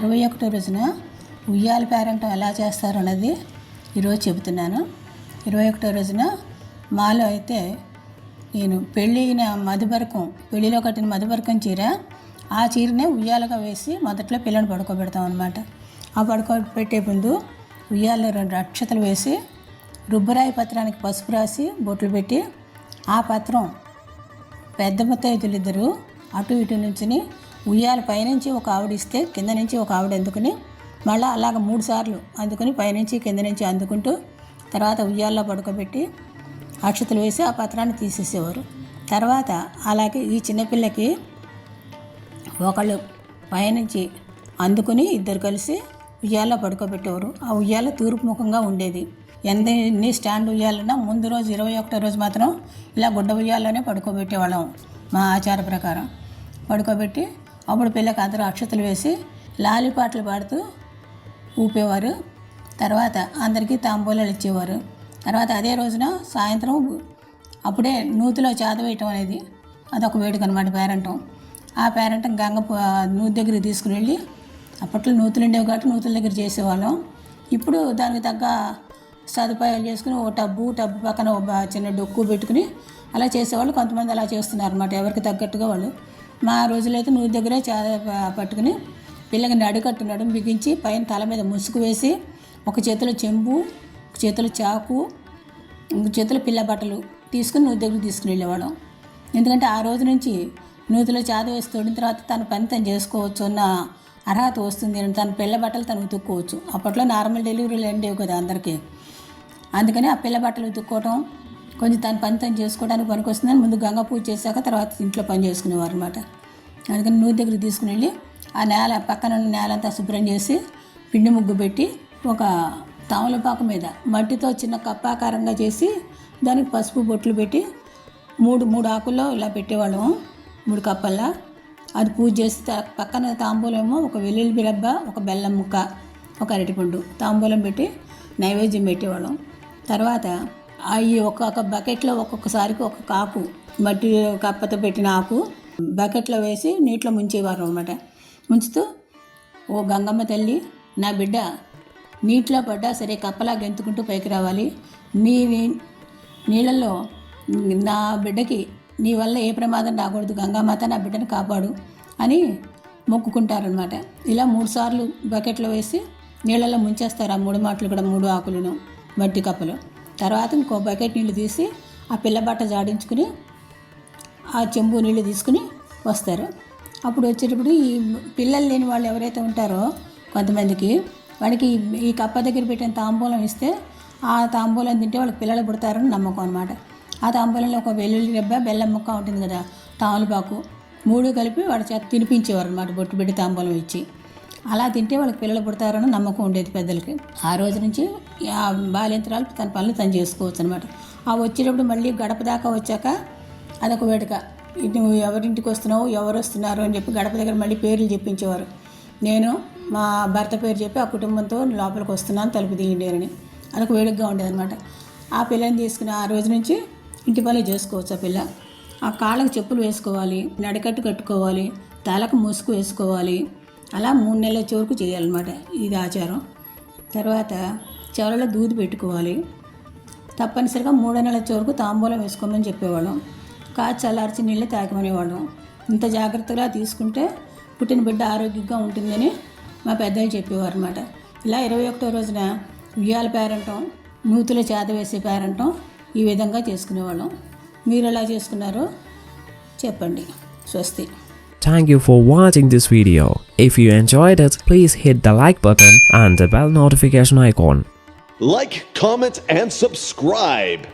ఇరవై ఒకటో రోజున ఉయ్యాల పేరంటం ఎలా చేస్తారు అన్నది ఈరోజు చెబుతున్నాను. ఇరవై ఒకటో రోజున మాలో అయితే నేను పెళ్ళిన మధుబరకం పెళ్ళిలో కట్టిన మధుబరకం చీర ఆ చీరనే ఉయ్యాలుగా వేసి మొదట్లో పిల్లని పడుకోబెడతాం అనమాట ఆ పడుకోబెట్టే ముందు ఉయ్యాలలో రెండు అక్షతలు వేసి రుబ్బరాయి పత్రానికి పసుపు రాసి బొట్లు పెట్టి ఆ పత్రం పెద్ద ముత్తైదులు ఇద్దరు అటు ఇటు నుంచుని ఉయ్యాల పైనుంచి ఒక ఆవిడ ఇస్తే కింద నుంచి ఒక ఆవిడ అందుకుని మళ్ళీ అలాగ మూడు సార్లు అందుకుని పైనుంచి కింద నుంచి అందుకుంటూ తర్వాత ఉయ్యాల్లో పడుకోబెట్టి అక్షతలు వేసి ఆ పత్రాన్ని తీసేసేవారు. తర్వాత అలాగే ఈ చిన్నపిల్లకి ఒకళ్ళు పైనుంచి అందుకుని ఇద్దరు కలిసి ఉయ్యాల పడుకోబెట్టేవారు. ఆ ఉయ్యాల తూర్పు ముఖంగా ఉండేది. ఎన్ని స్టాండ్ ఉయ్యాలన్నా ముందు రోజు ఇరవై ఒకటో రోజు మాత్రం ఇలా గుడ్డ ఉయ్యాల్లోనే పడుకోబెట్టేవాళ్ళం మా ఆచార ప్రకారం. పడుకోబెట్టి అప్పుడు పిల్లకి అందరూ అక్షతలు వేసి లాలిపాటలు పాడుతూ ఊపేవారు. తర్వాత అందరికీ తాంబూలాలు ఇచ్చేవారు. తర్వాత అదే రోజున సాయంత్రం అప్పుడే నూతిలో చాదవేయటం అనేది అదొక వేడుక అనమాట పేరంటం. ఆ పేరంటం గంగ నూతి దగ్గరికి తీసుకుని వెళ్ళి అప్పట్లో నూతులు ఉండేవి కాబట్టి నూతుల దగ్గర చేసేవాళ్ళం. ఇప్పుడు దానికి తగ్గ సదుపాయాలు చేసుకుని ఓ టబ్బు టబ్బు పక్కన ఒక చిన్న డొక్కు పెట్టుకుని అలా చేసేవాళ్ళు. కొంతమంది అలా చేస్తున్నారు అనమాట ఎవరికి తగ్గట్టుగా వాళ్ళు. మా రోజులైతే నూనె దగ్గరే చా పట్టుకుని పిల్లకి నడుకట్టు నడుము బిగించి పైన తల మీద ముసుగు వేసి ఒక చేతిలో చెంబు ఒక చేతిలో చాకు ఇంకొక చేతిలో పిల్ల బట్టలు తీసుకుని నూతి దగ్గర తీసుకుని వెళ్ళేవాళ్ళం. ఎందుకంటే ఆ రోజు నుంచి నూతిలో చాద వేసి తోడిన తర్వాత తన పని తను చేసుకోవచ్చు అన్న అర్హత వస్తుంది. తన పిల్ల బట్టలు తను ఉతుక్కోవచ్చు అప్పట్లో నార్మల్ డెలివరీలు ఉండేవి కదా అందరికీ. అందుకని ఆ పిల్ల బట్టలు ఉతుక్కోవటం కొంచెం తన పని తను చేసుకోవడానికి పనికి వస్తుందని ముందు గంగ పూజ చేశాక తర్వాత ఇంట్లో పని చేసుకునేవారు అనమాట అందుకని నూనె దగ్గర తీసుకుని వెళ్ళి ఆ నేల పక్కన ఉన్న నేల అంతా శుభ్రం చేసి పిండి ముగ్గు పెట్టి ఒక తామలపాకు మీద మట్టితో చిన్న కప్పాకారంగా చేసి దానికి పసుపు బొట్లు పెట్టి మూడు మూడు ఆకుల్లో ఇలా పెట్టేవాళ్ళం మూడు కప్పల్లా. అది పూజ చేసి పక్కన తాంబూలమేమో ఒక వెల్లుల్లి బిరబ్బ ఒక బెల్లం ముక్క ఒక అరటిపండు తాంబూలం పెట్టి నైవేద్యం పెట్టేవాళ్ళం. తర్వాత అవి ఒక్కొక్క బకెట్లో ఒక్కొక్కసారికి ఒక్కొక్క ఆకు మట్టి కప్పతో పెట్టిన ఆకు బకెట్లో వేసి నీటిలో ముంచేవారు అనమాట ముంచుతూ ఓ గంగమ్మ తల్లి నా బిడ్డ నీటిలో పడ్డా సరే కప్పలా గెంతుకుంటూ పైకి రావాలి. నీ నీళ్ళల్లో నా బిడ్డకి నీ వల్ల ఏ ప్రమాదం రాకూడదు. గంగామాత నా బిడ్డను కాపాడు అని మొక్కుకుంటారనమాట ఇలా మూడు సార్లు బకెట్లో వేసి నీళ్ళల్లో ముంచేస్తారు ఆ మూడు మాటలు కూడా మూడు ఆకులను మట్టి కప్పలు. తర్వాత ఇంకో బకెట్ నీళ్ళు తీసి ఆ పిల్ల బట్ట జాడించుకుని ఆ చెంబు నీళ్ళు తీసుకుని వస్తారు. అప్పుడు వచ్చేటప్పుడు ఈ పిల్లలు లేని వాళ్ళు ఎవరైతే ఉంటారో కొంతమందికి వాడికి ఈ- ఈ కప్ప దగ్గర పెట్టిన తాంబూలం ఇస్తే ఆ తాంబూలం తింటే వాళ్ళకి పిల్లలు పుడతారని నమ్మకం అనమాట ఆ తాంబూలంలో ఒక వెల్లుల్లి రెబ్బ బెల్లం ముక్క ఉంటుంది కదా తామలపాకు మూడు కలిపి వాడి చేత తినిపించేవారు అనమాట బొట్టు పెట్టి తాంబూలం ఇచ్చి. అలా తింటే వాళ్ళకి పిల్లలు పుడతారని నమ్మకం ఉండేది పెద్దలకి. ఆ రోజు నుంచి ఆ బాల్యంతరాలు తన పనులు తను చేసుకోవచ్చు అనమాట ఆ వచ్చేటప్పుడు మళ్ళీ గడప దాకా వచ్చాక అదొక వేడుక. ఇటు నువ్వు ఎవరింటికి వస్తున్నావు ఎవరు వస్తున్నారు అని చెప్పి గడప దగ్గర మళ్ళీ పేర్లు చెప్పించేవారు. నేను మా భర్త పేరు చెప్పి ఆ కుటుంబంతో లోపలికి వస్తున్నాను తలుపు తీయండి అని. అదొక వేడుకగా ఉండేది అనమాట ఆ పిల్లని తీసుకుని ఆ రోజు నుంచి ఇంటి పనులు చేసుకోవచ్చు ఆ పిల్ల. ఆ కాళ్ళకు చెప్పులు వేసుకోవాలి నడికట్టు కట్టుకోవాలి తలకు ముసుగు వేసుకోవాలి అలా మూడు నెలల వరకు చేయాలన్నమాట ఇది ఆచారం. తర్వాత చెవులలో దూది పెట్టుకోవాలి. తప్పనిసరిగా మూడో నెలల వరకు తాంబూలం వేసుకోమని చెప్పేవాళ్ళం. కాచి చల్లార్చి నీళ్ళు తాగమనేవాళ్ళం. ఇంత జాగ్రత్తగా తీసుకుంటే పుట్టిన బిడ్డ ఆరోగ్యంగా ఉంటుందని మా పెద్దలు చెప్పేవారు అనమాట ఇలా ఇరవై ఒకటో రోజున ఉయ్యాల పేరంటం నూతుల చేత వేసే పేరంటం ఈ విధంగా చేసుకునేవాళ్ళం. మీరు ఎలా చేసుకున్నారో చెప్పండి. స్వస్తి. Thank you for watching this video. If you enjoyed it, please hit the like button and the bell notification icon. Like, comment, and subscribe.